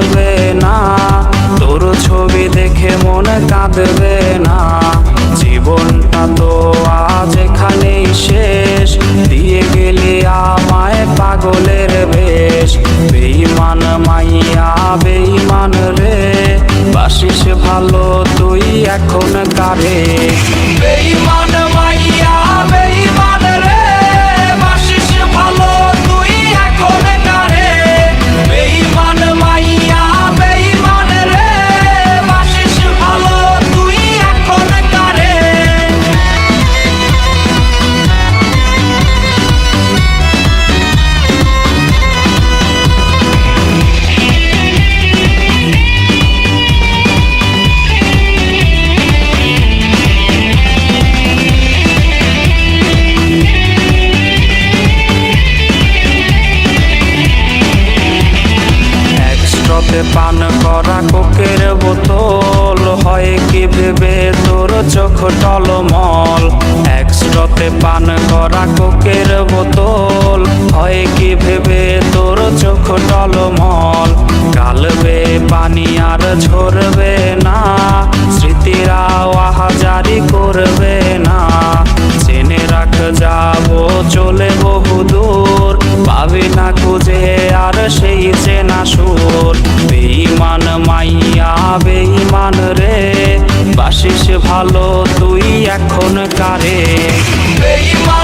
কাঁদবে না। তোর ছবি দেখে মনে কাঁদবে না। জীবনটা তো আজ এখানেই শেষ। দিয়ে গেলি আমায় পাগলের বেশ। বেইমান মাইয়া বেইমান রে। বাসিস ভালো তুই এখন কারে? বেইমান পান করা কোকের বোতল। হয় কি ভেবে তোর চোখ টলমল? একস্ট্রতে পান করা কোকের বোতল। হয় কি ভেবে তোর চোখ টলমল? গালবে পানি আর ঝরবে না। স্মৃতিরা আহাজারি করবে না। জেনে রাখ, যাব, চলে বহু দূর পাবি না খুঁজে আর সেই চেনা সুর। বেমান মাইয়া বেইমান রে। বাসিস ভালো তুই এখন কারে? বেইমান